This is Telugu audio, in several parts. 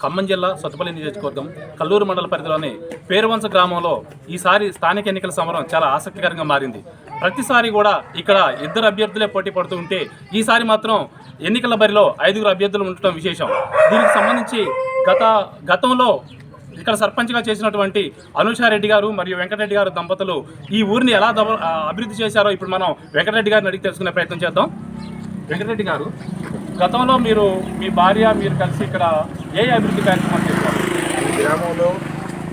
ఖమ్మం జిల్లా సత్తుపల్లి నియోజకవర్గం కల్లూరు మండల పరిధిలోని పేరువంశ గ్రామంలో ఈసారి స్థానిక ఎన్నికల సమరం చాలా ఆసక్తికరంగా మారింది. ప్రతిసారి కూడా ఇక్కడ ఇద్దరు అభ్యర్థులే పోటీ పడుతూ ఉంటే ఈసారి మాత్రం ఎన్నికల బరిలో ఐదుగురు అభ్యర్థులు ఉండటం విశేషం. దీనికి సంబంధించి గత గతంలో ఇక్కడ సర్పంచ్గా చేసినటువంటి అనుషారెడ్డి గారు మరియు వెంకటరెడ్డి గారు దంపతులు ఈ ఊరిని ఎలా దవ- అభివృద్ధి చేశారో ఇప్పుడు మనం వెంకటరెడ్డి గారిని అడిగి తెలుసుకునే ప్రయత్నం చేద్దాం. వెంకటరెడ్డి గారు గతంలో మీరు మీ భార్య మీరు కలిసి ఇక్కడ ఏ అభివృద్ధి కార్యక్రమాలు ఈ గ్రామంలో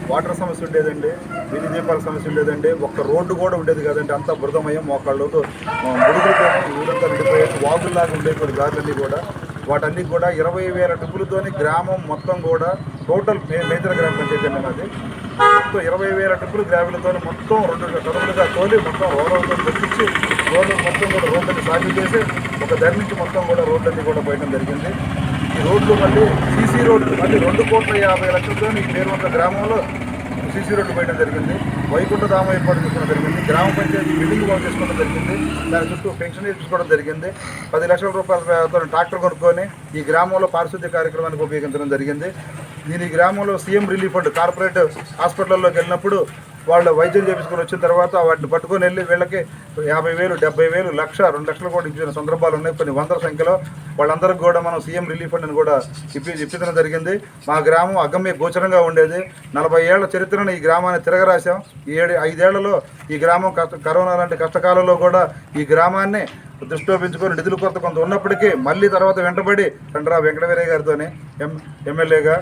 వాటర్ సమస్య ఉండేదండి వీధి దీపాల సమస్య ఉండేదండి ఒక్క రోడ్డు కూడా ఉండేది కాదండి అంతా బురదమయం మోకాళ్ళతో మురుగులతో ఊరంతా నిండిపోయేసి వాగుల్లాగా ఉండేవి కొన్ని దారులన్నీ కూడా. వాటన్నీ కూడా ఇరవై వేల ట్రిప్పులతోని గ్రామం మొత్తం కూడా టోటల్ మే మేజర్ గ్రామ పంచాయతీ అండి అది మొత్తం ఇరవై వేల ట్రిప్పులు గ్రామీణతో మొత్తం రెండు టర్ములుగా తోలి మొత్తం రోడ్లతో తెప్పించి రోడ్లు మొత్తం కూడా రోడ్లని సాగు చేసి ఒక ధర నుంచి మొత్తం కూడా రోడ్లన్నీ కూడా పోయడం జరిగింది. రోడ్లు మళ్ళీ సీసీ రోడ్లు మళ్ళీ రెండు కోట్ల యాభై లక్షలతో ఈ పేరువంత గ్రామంలో సీసీ రోడ్లు పోయడం జరిగింది. వైకుంఠ ధామ ఏర్పాటు చేసుకోవడం జరిగింది. గ్రామ పంచాయతీ బిల్డింగ్ బాగు చేసుకోవడం జరిగింది. దాని చుట్టూ పెన్షన్ తీసుకోవడం జరిగింది. పది లక్షల రూపాయలతో ట్రాక్టర్ కొనుక్కొని ఈ గ్రామంలో పారిశుద్ధ్య కార్యక్రమానికి ఉపయోగించడం జరిగింది. నేను ఈ గ్రామంలో సీఎం రిలీఫ్ ఫండ్ కార్పొరేట్ హాస్పిటల్లోకి వెళ్ళినప్పుడు వాళ్ళు వైద్యం చేపించుకొని వచ్చిన తర్వాత వాటిని పట్టుకొని వెళ్ళి వీళ్ళకి యాభై వేలు డెబ్బై వేలు లక్ష రెండు లక్షలు కూడా ఇచ్చిన సందర్భాలు ఉన్నాయి. కొన్ని వందల సంఖ్యలో వాళ్ళందరికీ కూడా మనం సీఎం రిలీఫ్ ఫండ్ని కూడా ఇప్పి ఇప్పించడం జరిగింది. మా గ్రామం అగమ్య గోచరంగా ఉండేది. నలభై ఏళ్ళ చరిత్రను ఈ గ్రామాన్ని తిరగరాశాం. ఈ ఏడు ఐదేళ్ళలో ఈ గ్రామం కష్ట కరోనా లాంటి కష్టకాలంలో కూడా ఈ గ్రామాన్ని దృష్టిలో పెంచుకొని నిధుల కొరత కొంత ఉన్నప్పటికీ మళ్ళీ తర్వాత వెంటబడి చండ్రా వెంకటవీరయ్య గారితోని ఎం ఎమ్మెల్యేగా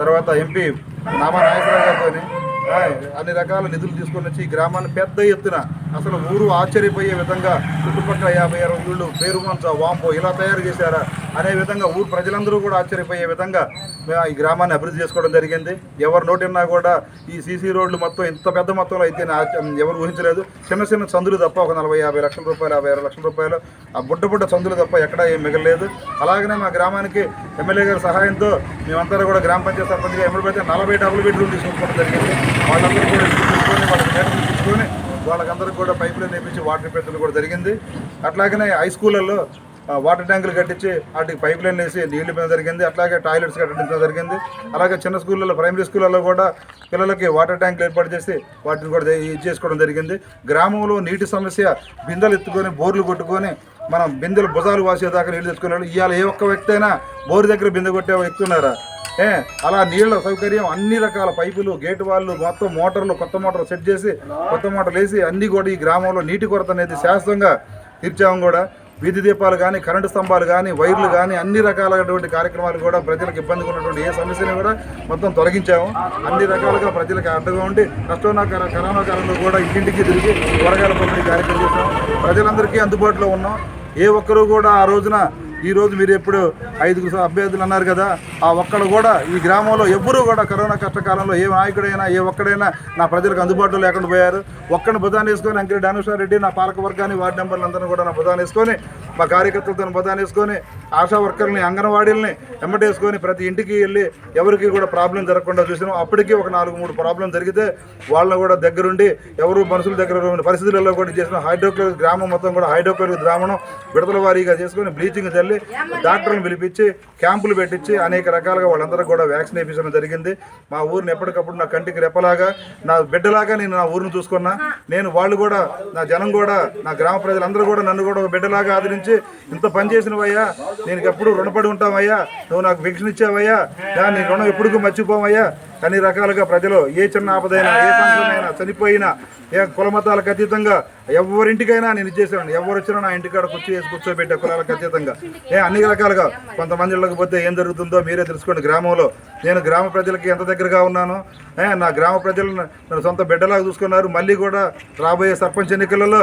తర్వాత ఎంపీ నామా నాగేశ్వరరావు గారితోని అన్ని రకాల నిధులు తీసుకొని వచ్చి ఈ గ్రామాన్ని పెద్ద ఎత్తున అసలు ఊరు ఆశ్చర్యపోయే విధంగా చుట్టుపక్కల యాభై అరవై ఇళ్ళు పేరుమంచ వాంపో ఇలా తయారు చేశారా అనే విధంగా ఊరు ప్రజలందరూ కూడా ఆశ్చర్యపోయే విధంగా ఈ గ్రామాన్ని అభివృద్ధి చేసుకోవడం జరిగింది. ఎవరు నోటిన్నా కూడా ఈ సీసీ రోడ్లు మొత్తం ఇంత పెద్ద మొత్తంలో అయితే ఎవరు ఊహించలేదు. చిన్న చిన్న సందులు తప్ప ఒక నలభై యాభై లక్షల రూపాయలు యాభై అరవై లక్షల రూపాయలు ఆ బుడ్డ బుడ్డ సందులు తప్ప ఎక్కడా ఏం మిగలలేదు. అలాగనే మా గ్రామానికి ఎమ్మెల్యే గారి సహాయంతో మేమంతా కూడా గ్రామ పంచాయతీ సర్పంచ్గా ఎమ్మెల్యే నలభై డబుల్ బెడ్రూమ్ తీసుకోవడం జరిగింది. వాళ్ళందరూ కూడా ఇల్లు తీసుకొని వాళ్ళకి నేతలు తీసుకొని వాళ్ళకందరికీ కూడా పైపులు నేపించి వాటర్ పెట్టడం కూడా జరిగింది. అట్లాగనే హై స్కూళ్ళల్లో వాటర్ ట్యాంకులు కట్టించి వాటికి పైప్ లైన్ వేసి నీళ్ళు పెంచడం జరిగింది. అట్లాగే టాయిలెట్స్ కట్టించడం జరిగింది. అలాగే చిన్న స్కూళ్ళలో ప్రైమరీ స్కూళ్ళలో కూడా పిల్లలకి వాటర్ ట్యాంకులు ఏర్పాటు చేసి వాటిని కూడా ఇది చేసుకోవడం జరిగింది. గ్రామంలో నీటి సమస్య బిందెలు ఎత్తుకొని బోర్లు కొట్టుకొని మనం బిందెలు భుజాలు వాసేదాకా నీళ్ళు తెచ్చుకునే ఇవాళ ఏ ఒక్క వ్యక్తి అయినా బోరు దగ్గర బిందె కొట్టే వ్యక్తి ఉన్నారా? ఏ? అలా నీళ్ళ సౌకర్యం అన్ని రకాల పైపులు గేటు వాళ్ళు మొత్తం మోటార్లు కొత్త మోటార్లు సెట్ చేసి కొత్త మోటార్లు వేసి అన్నీ కూడా ఈ గ్రామంలో నీటి కొరత అనేది శాశ్వతంగా తీర్చాము కూడా. వీధి దీపాలు కానీ కరెంటు స్తంభాలు కానీ వైర్లు కానీ అన్ని రకాలైనటువంటి కార్యక్రమాలు కూడా ప్రజలకు ఇబ్బందిగా ఉన్నటువంటి ఏ సమస్యను కూడా మొత్తం తొలగించాము. అన్ని రకాలుగా ప్రజలకు అడ్డగా ఉండి కరోనా కరోనా కాలంలో కూడా ఇంటింటికి తిరిగి కూరగాయల పంపిణీ కార్యక్రమం చేసాం ప్రజలందరికీ అందుబాటులో ఉన్నాం. ఏ ఒక్కరూ కూడా ఆ రోజున ఈ రోజు మీరు ఎప్పుడు ఐదుగురు అభ్యర్థులు అన్నారు కదా ఆ ఒక్కడు కూడా ఈ గ్రామంలో ఎవ్వరూ కూడా కరోనా కష్టకాలంలో ఏ నాయకుడైనా ఏ ఒక్కడైనా నా ప్రజలకు అందుబాటులో లేకుండా పోయారు. ఒక్కడిని బుధాన్ని వేసుకొని అంకిరెడ్డి డానుషా రెడ్డి నా పాలక వర్గాన్ని వార్డు మెంబర్లందరినీ కూడా నా బుధాన్ని వేసుకొని మా కార్యకర్తలతో బుధాన్ని వేసుకొని ఆశా వర్కర్ని అంగన్వాడీలని వెంబటేసుకొని ప్రతి ఇంటికి వెళ్ళి ఎవరికి కూడా ప్రాబ్లం జరగకుండా చూసినాం. అప్పటికీ ఒక నాలుగు మూడు ప్రాబ్లం జరిగితే వాళ్ళని కూడా దగ్గరుండి ఎవరు మనుషుల దగ్గర పరిస్థితులలో కూడా చేసిన హైడ్రోక్లోరిక్ గ్రామం మొత్తం కూడా హైడ్రోక్లోరిక్ ద్రావణం విడతల వారీగా చేసుకొని బ్లీచింగ్ చల్లి డాక్టర్లను పిలిపించి క్యాంపులు పెట్టించి అనేక రకాలుగా వాళ్ళందరూ కూడా వ్యాక్సిన్ వేయించడం జరిగింది. మా ఊరిని ఎప్పటికప్పుడు నా కంటికి రెప్పలాగా నా బిడ్డలాగా నేను నా ఊరిని చూసుకున్నా. నేను వాళ్ళు కూడా నా జనం కూడా నా గ్రామ ప్రజలందరూ కూడా నన్ను కూడా ఒక బిడ్డలాగా ఆదరించి ఇంత పని చేసినవయ్యా నేను ఎప్పుడు రుణపడి ఉంటామయ్యా నువ్వు నాకు పెన్షన్ ఇచ్చావయ్యా నీ రుణం ఎప్పుడు మర్చిపోవయ్యా అన్ని రకాలుగా ప్రజలు ఏ చిన్న ఆపదైనా ఏ ఫంక్షన్ అయినా చనిపోయినా ఏ కులమతాలకు అతీతంగా ఎవరింటికైనా నేను ఇచ్చేసాను ఎవరు వచ్చినా నా ఇంటికాడ కూర్చో వేసి కూర్చోబెట్టే కులాలకు అతీతంగా. ఏ అన్ని రకాలుగా కొంతమంది ఇళ్ళకి పోతే ఏం జరుగుతుందో మీరే తెలుసుకోండి. గ్రామంలో నేను గ్రామ ప్రజలకి ఎంత దగ్గరగా ఉన్నాను ఏ, నా గ్రామ ప్రజలను సొంత బిడ్డలాగా చూసుకున్నారు. మళ్ళీ కూడా రాబోయే సర్పంచ్ ఎన్నికలలో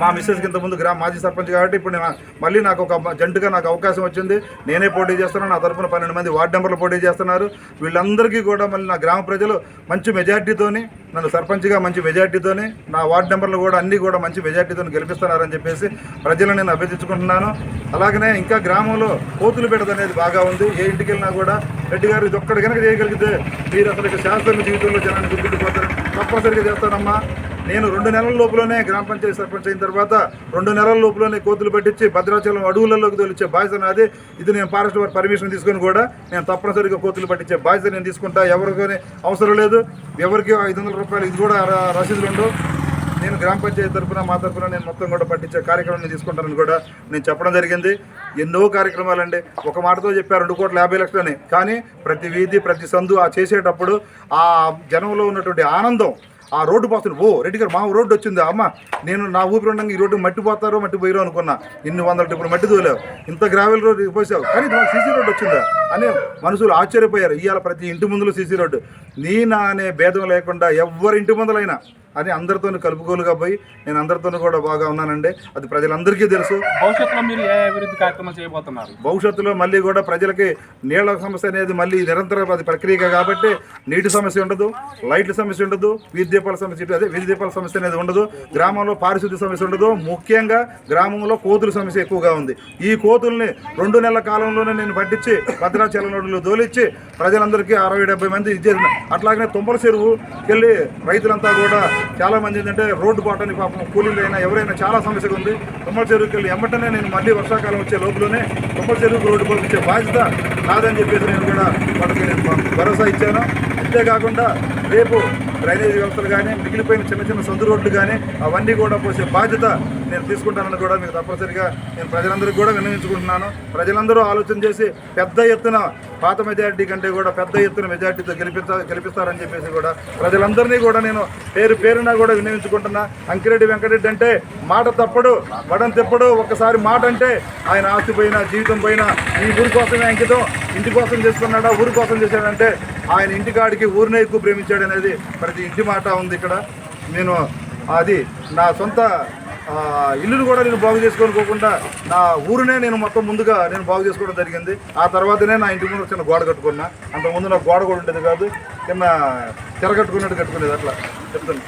మా మిస్సెస్కి ఇంతకుముందు గ్రామ మాజీ సర్పంచ్ కాబట్టి ఇప్పుడు మళ్ళీ నాకు ఒక జంటుగా నాకు అవకాశం వచ్చింది. నేనే పోటీ చేస్తున్నాను. నా తరపున పన్నెండు మంది వార్డు మెంబర్లు పోటీ చేస్తున్నారు. వీళ్ళందరికీ కూడా మళ్ళీ నా గ్రామ ప్రజలు మంచి మెజార్టీతోని నన్ను సర్పంచ్గా మంచి మెజార్టీతోని నా వార్డు మెంబర్లు కూడా అన్నీ కూడా మంచి మెజార్టీతో గెలిపిస్తున్నారని చెప్పేసి ప్రజలను నేను అభ్యర్థించుకుంటున్నాను. అలాగనే ఇంకా గ్రామంలో కోతులు పెట్టదు అనేది బాగా ఉంది. ఏ ఇంటికి వెళ్ళినా కూడా రెడ్డి గారు ఇది ఒక్కడి కనుక చేయగలిగితే మీరు అసలు ఇక జీవితంలో జనాన్ని గుర్తుపెట్టిపోతారు తప్పనిసరిగా చేస్తానమ్మా. నేను రెండు నెలల లోపలనే గ్రామ పంచాయతీ సర్పంచ్ అయిన తర్వాత రెండు నెలల లోపలనే కోతులు పట్టించి భద్రాచలం అడవులలోకి తోలిచ్చే బాధ్యత నాది. ఇది నేను ఫారెస్ట్ వారి పర్మిషన్ తీసుకొని కూడా నేను తప్పనిసరిగా కోతులు పట్టించే బాధ్యత నేను తీసుకుంటా. ఎవరికీ అవసరం లేదు. ఎవరికి ఐదు వందల రూపాయలు ఇది కూడా రసీదులు ఉండవు. నేను గ్రామ పంచాయతీ తరఫున మా తరఫున నేను మొత్తం కూడా పట్టించే కార్యక్రమం నేను తీసుకుంటానని కూడా నేను చెప్పడం జరిగింది. ఎన్నో కార్యక్రమాలండి. ఒక మాటతో చెప్పారు రెండు కోట్ల యాభై లక్షలని. కానీ ప్రతి వీధి ప్రతి సందు ఆ చేసేటప్పుడు ఆ జనంలో ఉన్నటువంటి ఆనందం ఆ రోడ్డు పోతుంది. ఓ రెడ్డి గారు మా రోడ్డు వచ్చింది. అమ్మ నేను నా ఊపిరి ఉండగా ఈ రోడ్డు మట్టి పోతారో మట్టి పోయిరో అనుకున్నా. ఇన్ని వందల ఇప్పుడు మట్టి తోలేవు. ఇంత గ్రావెల్ రోడ్డు పోసావు. కానీ ఇది మాకు సీసీ రోడ్డు వచ్చిందా? అని మనుషులు ఆశ్చర్యపోయారు. ఇవాళ ప్రతి ఇంటి ముందులో సీసీ రోడ్డు. నీనా అనే భేదం లేకుండా ఎవరి ఇంటి ముందలైనా అని అందరితోనూ కలుపుకోలుగా పోయి నేను అందరితోనూ కూడా బాగా ఉన్నానండి. అది ప్రజలందరికీ తెలుసు. భవిష్యత్తులో మీరు ఏ అభివృద్ధి కార్యక్రమాలు చేయబోతున్నారు? భవిష్యత్తులో మళ్ళీ కూడా ప్రజలకి నీళ్ళ సమస్య అనేది మళ్ళీ నిరంతర అది ప్రక్రియ కాబట్టి నీటి సమస్య ఉండదు లైట్ల సమస్య ఉండదు వీధి దీపాల సమస్య అదే వీధి దీపాల సమస్య అనేది ఉండదు గ్రామంలో పారిశుద్ధ్య సమస్య ఉండదు ముఖ్యంగా గ్రామంలో కోతుల సమస్య ఎక్కువగా ఉంది. ఈ కోతుల్ని రెండు నెలల కాలంలోనే నేను పట్టించి భద్రాచలం రోడ్లు దోలిచ్చి ప్రజలందరికీ అరవై డెబ్బై మంది ఇచ్చేసిన అట్లాగనే తుమ్మల చెరువుకి వెళ్ళి రైతులంతా కూడా చాలా మంది ఏంటంటే రోడ్డు పాటని పాపం కూలీలు అయినా ఎవరైనా చాలా సమస్యగా ఉంది. తుమ్మల చెరువుకి వెళ్ళి ఎమ్మటనే నేను మళ్ళీ వర్షాకాలం వచ్చే లోపలనే తుమ్మల చెరువుకి రోడ్డు పంపించే బాధ్యత నాదని చెప్పేసి నేను కూడా వాళ్ళకి నేను భరోసా ఇచ్చాను. అంతేకాకుండా రేపు డ్రైనేజ్ వ్యవస్థలు కానీ మిగిలిపోయిన చిన్న చిన్న సందు రోడ్లు కానీ అవన్నీ కూడా పోసే బాధ్యత నేను తీసుకుంటానని కూడా మీకు తప్పనిసరిగా నేను ప్రజలందరికీ కూడా విన్నవించుకుంటున్నాను. ప్రజలందరూ ఆలోచన చేసి పెద్ద ఎత్తున పాత మెజారిటీ కంటే కూడా పెద్ద ఎత్తున మెజారిటీతో గెలిపిస్తా గెలిపిస్తారని చెప్పేసి కూడా ప్రజలందరినీ కూడా నేను పేరు పేరున కూడా వినియోగించుకుంటున్నా అంకిరెడ్డి వెంకటరెడ్డి అంటే మాట తప్పడు వడం తెప్పడు ఒక్కసారి మాట అంటే ఆయన ఆస్తి పోయినా జీవితం పోయినా ఈ ఊరి కోసమే అంకితం ఇంటి కోసం చేస్తున్నాడా ఊరి కోసం చేశాడంటే ఆయన ఇంటికాడికి ఊరినే ఎక్కువ ప్రేమించాడు అనేది ప్రతి ఇంటి మాట ఉంది ఇక్కడ. నేను అది నా సొంత ఇల్లును కూడా నేను బాగు చేసుకోనుకోకుండా నా ఊరినే నేను మొత్తం ముందుగా నేను బాగు చేసుకోవడం జరిగింది. ఆ తర్వాతనే నా ఇంటి ముందు చిన్న గోడ కట్టుకున్నా. అంత ముందు నాకు గోడ కూడా ఉండేది కాదు. చిన్న తెర కట్టుకున్నట్టు కట్టుకునేది అట్లా. చెప్తాను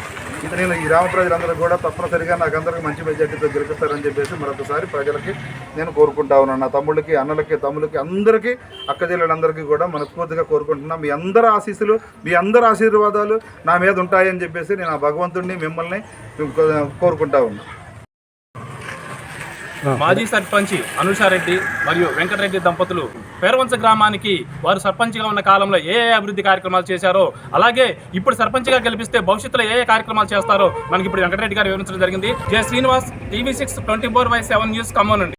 ఇది నేను ఈ గ్రామ ప్రజలందరూ కూడా తప్పనిసరిగా నాకు అందరికీ మంచి మెజార్టీతో గెలిపిస్తారని చెప్పేసి మరొకసారి ప్రజలకి నేను కోరుకుంటా ఉన్నాను. నా తమ్ముళ్ళకి అన్నలకి తమ్ములకి అందరికీ అక్క చెల్లెలందరికీ కూడా మనస్ఫూర్తిగా కోరుకుంటున్నాను మీ అందరి ఆశీస్సులు మీ అందరి ఆశీర్వాదాలు నా మీద ఉంటాయని చెప్పేసి నేను ఆ భగవంతుడిని మిమ్మల్ని కోరుకుంటా ఉన్నాను మాజీ సర్పంచ్ అనుషారెడ్డి మరియు వెంకటరెడ్డి దంపతులు పేరవంశ గ్రామానికి వారు సర్పంచ్గా ఉన్న కాలంలో ఏ ఏ అభివృద్ధి కార్యక్రమాలు చేశారో అలాగే ఇప్పుడు సర్పంచ్గా గెలిపిస్తే భవిష్యత్తులో ఏ ఏ కార్యక్రమాలు చేస్తారో మనకి ఇప్పుడు వెంకటరెడ్డి గారు వివరించడం జరిగింది. Jaya Srinivas TV six twenty four by seven news Khammam నుండి.